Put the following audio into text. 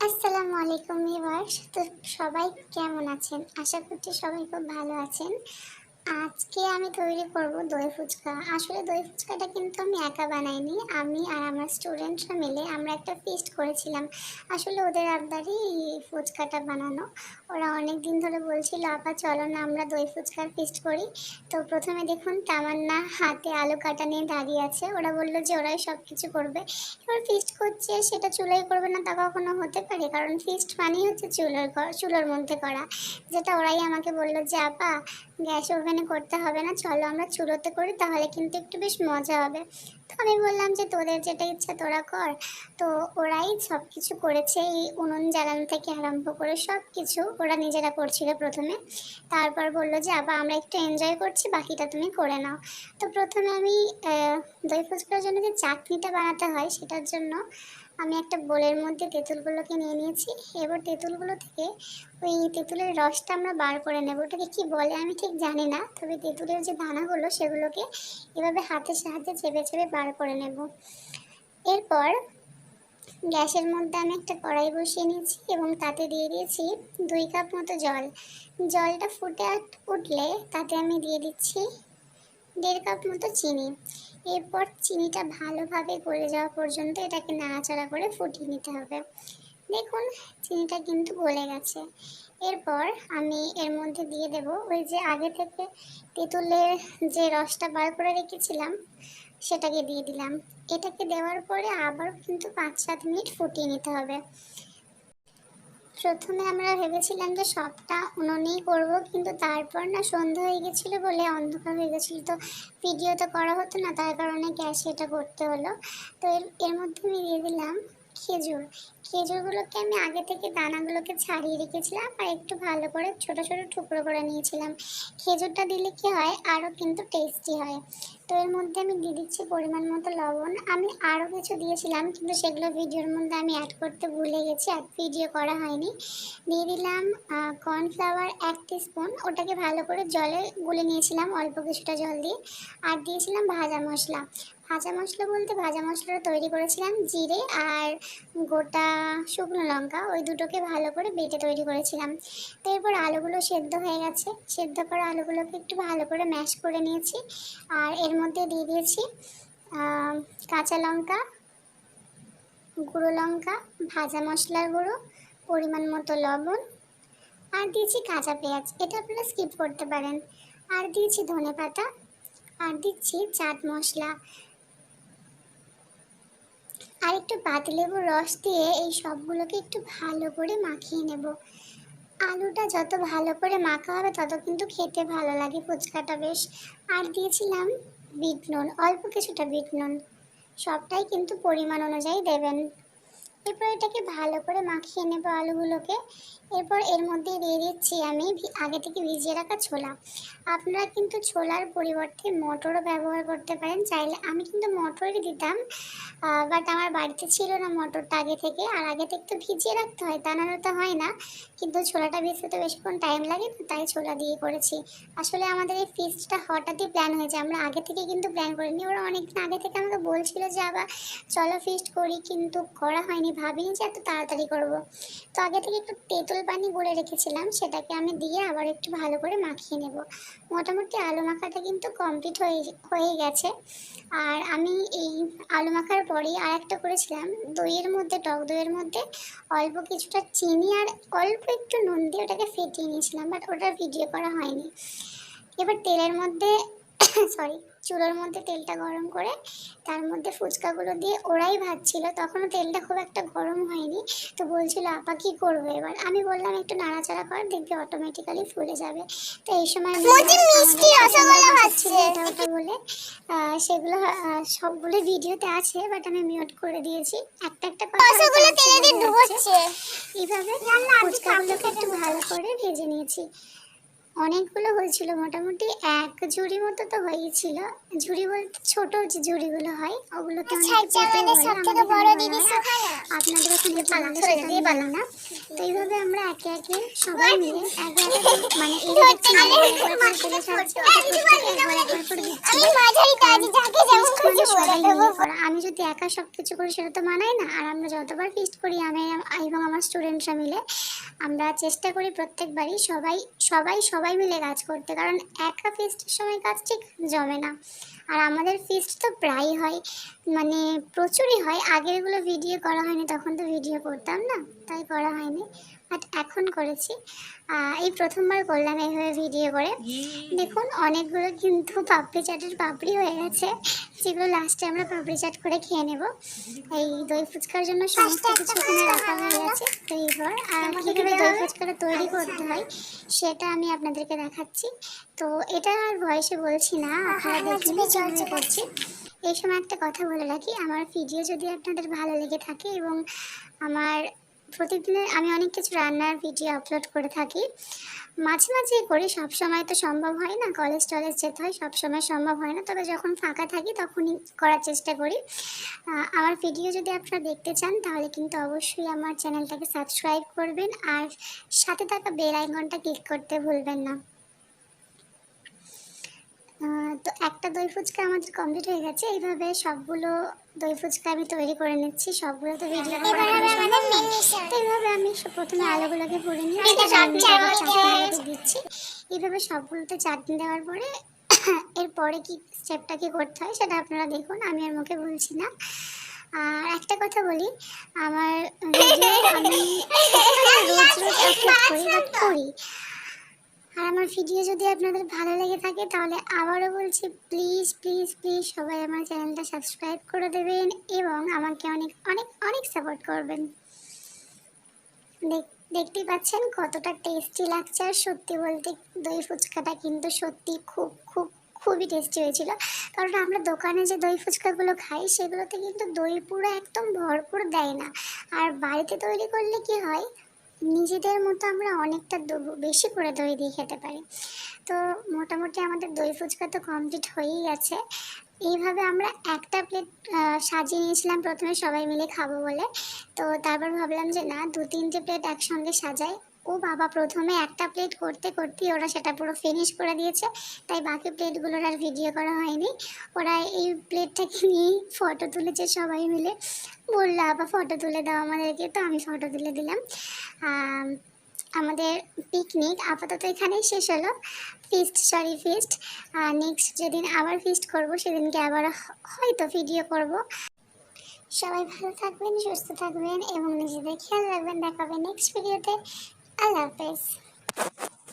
আসসালামু আলাইকুম ভিউয়ার্স তো সবাই কেমন আছেন? আশা করছি সবাই খুব ভালো আছেন। আজকে আমি তৈরি করব দই ফুচকা। আসলে দই ফুচকাটা কিন্তু আমি একা বানাইনি, আমি আর আমার স্টুডেন্টরা মিলে আমরা একটা ফিস্ট করেছিলাম। আসলে ওদের আবদারই ফুচকাটা বানানো। ওরা অনেক দিন ধরে বলছিল, আপা, চলো না, আমরা দই ফুচকার ফিস্ট করি। তো প্রথমে দেখুন তামান্না হাতে আলু কাটা নিয়ে দাঁড়িয়ে আছে। ওরা বলল যে ওরাই সব কিছু করবে। এবার ফিস্ট করছে, সেটা চুলোয় করবে না তা কখনো হতে পারে, কারণ ফিস্ট মানেই হচ্ছে চুলোর চুলোর মধ্যে করা। যেটা ওরাই আমাকে বলল যে, আপা গ্যাস ওভেনে করতে হবে না, চলো আমরা চুলোতে করি, তাহলে কিন্তু একটু বেশ মজা হবে। তো আমি বললাম যে, তোদের যেটা ইচ্ছা তোরা কর। তো ওরাই সব কিছু করেছে, এই উনুন জ্বালানো থেকে আরম্ভ করে সব কিছু ওরা নিজেরা করছিল প্রথমে। তারপর বলল যে আবার আমরা একটু এনজয় করছি, বাকিটা তুমি করে নাও। তো প্রথমে আমি দই ফুচকার জন্য যে চাটনিটা বানাতে হয়, সেটার জন্য আমি একটা বোলের মধ্যে তেঁতুলগুলোকে নিয়ে নিয়েছি। এবার তেঁতুলগুলো থেকে ওই তেঁতুলের রসটা আমরা বার করে নেব। ওটাকে কি বলে আমি ঠিক জানি না, তবে তেঁতুলের যে দানাগুলো সেগুলোকে এভাবে হাতের সাহায্যে চেপে চেপে বার করে নেব। এরপর গ্যাসের মধ্যে আমি একটা কড়াই বসিয়ে নিয়েছি এবং তাতে দিয়ে দিয়েছি দুই কাপ মতো জল। জলটা ফুটে উঠলে তাতে আমি দিয়ে দিচ্ছি দেড় কাপ মতো চিনি। এরপর চিনিটা ভালোভাবে গলে যাওয়া পর্যন্ত এটাকে নাড়াচাড়া করে ফুটিয়ে নিতে হবে। দেখুন, চিনিটা কিন্তু গলে গেছে। এরপর আমি এর মধ্যে দিয়ে দেব ওই যে আগে থেকে তেঁতুলের যে রসটা বার করে রেখেছিলাম, সেটাকে দিয়ে দিলাম। এটাকে দেওয়ার পরে আবার কিন্তু পাঁচ সাত মিনিট ফুটিয়ে নিতে হবে। প্রথমে আমরা ভেবেছিলাম যে সবটা উনুনেই করব, কিন্তু তারপর না সন্ধ্যা হয়ে গেছিল বলে অন্ধকার হয়ে গেছিল। তো ভিডিও তো করা হতো না, তার কারণে গ্যাসে এটা করতে হলো। তো এর এর মধ্যে আমি দিয়ে দিলাম খেজুর। খেজুরগুলোকে আমি আগে থেকে দানাগুলোকে ছাড়িয়ে রেখেছিলাম আর একটু ভালো করে ছোট ছোট টুকরো করে নিয়েছিলাম। খেজুরটা দিলে কি হয়? আরও কিন্তু টেস্টি হয়। তো এর মধ্যে আমি দিয়ে দিচ্ছি পরিমাণ মতো লবণ। আমি আরও কিছু দিয়েছিলাম, কিন্তু সেগুলো ভিডিওর মধ্যে আমি অ্যাড করতে ভুলে গেছি, আর ভিডিও করা হয়নি। দিয়ে দিলাম কর্নফ্লাওয়ার এক স্পুন ওটাকে ভালো করে জলে গুলে নিয়েছিলাম, অল্প কিছুটা জল দিয়ে। আর দিয়েছিলাম ভাজা মশলা। ভাজা মশলা বলতে ভাজা মশলাটা তৈরি করেছিলাম, জিরে আর গোটা শুকনো লঙ্কা। ওই দুটোকে ভালো করে বেটে তৈরি করেছিলাম। তো এরপর আলুগুলো সেদ্ধ হয়ে গেছে। সেদ্ধ করা আলুগুলোকে একটু ভালো করে ম্যাশ করে নিয়েছি। আর এর মধ্যে দিয়ে দিয়েছি কাঁচা লঙ্কা, গুঁড়ো লঙ্কা, ভাজা মশলার গুঁড়ো, পরিমাণ মতো লবণ, আর দিয়েছি কাঁচা পেঁয়াজ। এটা আপনারা স্কিপ করতে পারেন। আর দিয়েছি ধনে পাতা, আর দিচ্ছি চাট মশলা। আর একটু পাতিলেবুর রস দিয়ে এই সবগুলোকে একটু ভালো করে মাখিয়ে নেব। আলুটা যত ভালো করে মাখা হবে, তত কিন্তু খেতে ভালো লাগে, ফুচকাটা বেশ। আর দিয়েছিলাম বিট নুন অল্প কিছুটা বিট নুন সবটাই কিন্তু পরিমাণ অনুযায়ী দেবেন। এরপর এটাকে ভালো করে মাখিয়ে নেব আলুগুলোকে। এরপর এর মধ্যে দিয়ে দিচ্ছি আমি আগে থেকে ভিজিয়ে রাখা ছোলা। আপনারা কিন্তু ছোলার পরিবর্তে মটরও ব্যবহার করতে পারেন। চাইলে আমি কিন্তু মটরই দিতাম বাট আমার বাড়িতে ছিল না মটরটা আগে থেকে। আর আগে থেকে তো ভিজিয়ে রাখতে হয়, তা নাহলে তো হয় না। কিন্তু ছোলাটা ভিজতে তো বেশিক্ষণ টাইম লাগে না তাই ছোলা দিয়ে করেছি। আসলে আমাদের এই ফিস্টটা হঠাৎই প্ল্যান হয়েছে, আমরা আগে থেকে কিন্তু প্ল্যান করিনি। ওরা অনেকদিন আগে থেকে আমাকে বলছিল যে, আবার চলো ফিস্ট করি। কিন্তু করা হয়নি। ভাবিনি যে এত তাড়াতাড়ি করব। তো আগে থেকে একটু তেঁতুল পানি গুলে রেখেছিলাম, সেটাকে আমি দিয়ে আবার একটু ভালো করে মাখিয়ে নেব। মোটামুটি আলু মাখাটা কিন্তু কমপ্লিট হয়ে হয়ে গেছে। আর আমি এই আলু মাখার পরেই আর একটা করেছিলাম, দইয়ের মধ্যে, টক দইয়ের মধ্যে অল্প কিছুটা চিনি আর অল্প একটু নুন দিয়ে ওটাকে ফেটিয়ে নিয়েছিলাম বাট ওটার ভিডিও করা হয়নি। এবার তেলের মধ্যে সরি চুলোর মধ্যে তেলটা গরম করে তার মধ্যে ফুচকাগুলো দিয়ে ওরাই ভাজছিল তখনও তেলটা খুব একটা গরম হয়নি। তো বলছিল আপা কি করবে এবার? আমি বললাম একটু নাড়াচাড়া কর দেখবি অটোমেটিক্যালি ফুলে যাবে। তো এই সময় আমি মিষ্টি রসগোল্লা ভাজছিল এটা ওটা বলে সেগুলো সবগুলো ভিডিওতে আছে বাট আমি মিউট করে দিয়েছি। একটা একটা কথা রসগোল্লা হয়তো তেলে দিয়ে ডুবোচ্ছে এইভাবে ফুচকাগুলোকে একটু ভালো করে ভেজে নিয়েছি। অনেকগুলো হয়েছিল মোটামুটি এক ঝুড়ি মতো তো হয়েছিল। ঝুড়ি বলতে ছোট যে ঝুড়িগুলো হয় ওগুলোতে আচ্ছা, আচ্ছা, আমাদের সবথেকে বড় দিদি সুহানা। আপনাদের ওখানে পালা, পালা সরে সেটা দিয়ে আমি পালা। জানি না। তো এইভাবে আমরা একে একে সবাই মিলে একে একে মানে আমি যদি একা সব কিছু করি সেটা তো মানায় না। আর আমরা যতবার ফিস্ট করি আমি এবং আমার স্টুডেন্টরা মিলে আমরা চেষ্টা করি প্রত্যেকবারই সবাই সবাই সবাই মিলে কাজ করতে, কারণ একা ফিস্টের সময় কাজ ঠিক জমে না। আর আমাদের ফিস্ট তো প্রায় হয় মানে প্রচুরই হয়। আগেরগুলো ভিডিও করা হয়নি, তখন তো ভিডিও করতাম না, তাই করা হয়নি। বাট এখন করেছি। এই প্রথমবার করলাম এইভাবে ভিডিও করে। দেখুন অনেকগুলো কিন্তু পাপড়ি চাটের পাপড়ি হয়ে গেছে। যেগুলো লাস্টে আমরা পাপড়ি চাট করে খেয়ে নেব। এই দই ফুচকার জন্য সমস্ত কিছু এখানে রাখা হয়ে গেছে। তো এইবার আর কীভাবে দই ফুচকাটা তৈরি করতে হয় সেটা আমি আপনাদেরকে দেখাচ্ছি। তো এটা আর ভয়েসে বলছি না আপনারা কীভাবে করছি। এই সময় একটা কথা বলে রাখি আমার ভিডিও যদি আপনাদের ভালো লেগে থাকে এবং আমার প্রতিদিনের আমি অনেক কিছু রান্নার ভিডিও আপলোড করে থাকি। মাঝে মাঝে করি সব সময় তো সম্ভব হয় না কলেজ টলেজ যেতে হয় সব সময় সম্ভব হয় না। তবে যখন ফাঁকা থাকি তখনই করার চেষ্টা করি। আমার ভিডিও যদি আপনারা দেখতে চান, তাহলে কিন্তু অবশ্যই আমার চ্যানেলটাকে সাবস্ক্রাইব করবেন আর সাথে থাকা বেল আইকনটা ক্লিক করতে ভুলবেন না। তো একটা দই ফুচকা আমাদের কমপ্লিট হয়ে গেছে। এইভাবে সবগুলো দই ফুচকা আমি তৈরি করে নিচ্ছি সবগুলো তো ভিডিও এবার আমাদের মিশন তো এইভাবে আমি প্রথমে আলুগুলোকে ভরে নিয়ে দিচ্ছি। এইভাবে সবগুলোতে চাটনি দেওয়ার পরে এরপরে কি স্টেপটা কি করতে হয় সেটা আপনারা দেখুন আমি আর মুখে বলছি না। আর একটা কথা বলি আমার ভিডিও আমি রোজ রোজ করি বাট করি আর আমার ভিডিও যদি আপনাদের ভালো লেগে থাকে, তাহলে আবারও বলছি প্লিজ প্লিজ প্লিজ সবাই আমার চ্যানেলটা সাবস্ক্রাইব করে দেবেন এবং আমাকে অনেক অনেক অনেক সাপোর্ট করবেন। দেখ- দেখতেই পাচ্ছেন কতটা টেস্টি লাগছে। আর সত্যি বলতে দই ফুচকাটা কিন্তু সত্যি খুব খুব, খুবই টেস্টি হয়েছিল। কারণ আমরা দোকানে যে দই ফুচকাগুলো খাই, সেগুলোতে কিন্তু দই পুরো একদম ভরপুর দেয় না। আর বাড়িতে তৈরি করলে কি হয় নিজেদের মতো আমরা অনেকটা বেশি করে দই দিয়ে খেতে পারি। তো মোটামুটি আমাদের দই ফুচকা তো কমপ্লিট হয়েই গেছে। এইভাবে আমরা একটা প্লেট সাজিয়ে নিয়েছিলাম প্রথমে সবাই মিলে খাব বলে। তো তারপর ভাবলাম যে না দু তিনটে প্লেট একসঙ্গে সাজাই। ও বাবা প্রথমে একটা প্লেট করতে করতেই ওরা সেটা পুরো ফিনিশ করে দিয়েছে। তাই বাকি প্লেটগুলোর আর ভিডিও করা হয়নি। ওরা এই প্লেটটাকে নিয়েই ফটো তুলেছে সবাই মিলে। বলল আবার ফটো তুলে দাও আমাদেরকে। তো আমি ফটো তুলে দিলাম। আমাদের পিকনিক আপাতত এখানেই শেষ হলো। ফিস্ট সরি ফিস্ট নেক্সট যেদিন আবার ফিস্ট করব, সেদিনকে আবার হয়তো ভিডিও করব। সবাই ভালো থাকবেন, সুস্থ থাকবেন এবং নিজেদের খেয়াল রাখবেন। দেখাবেন নেক্সট ভিডিওতে a la vez. Pues.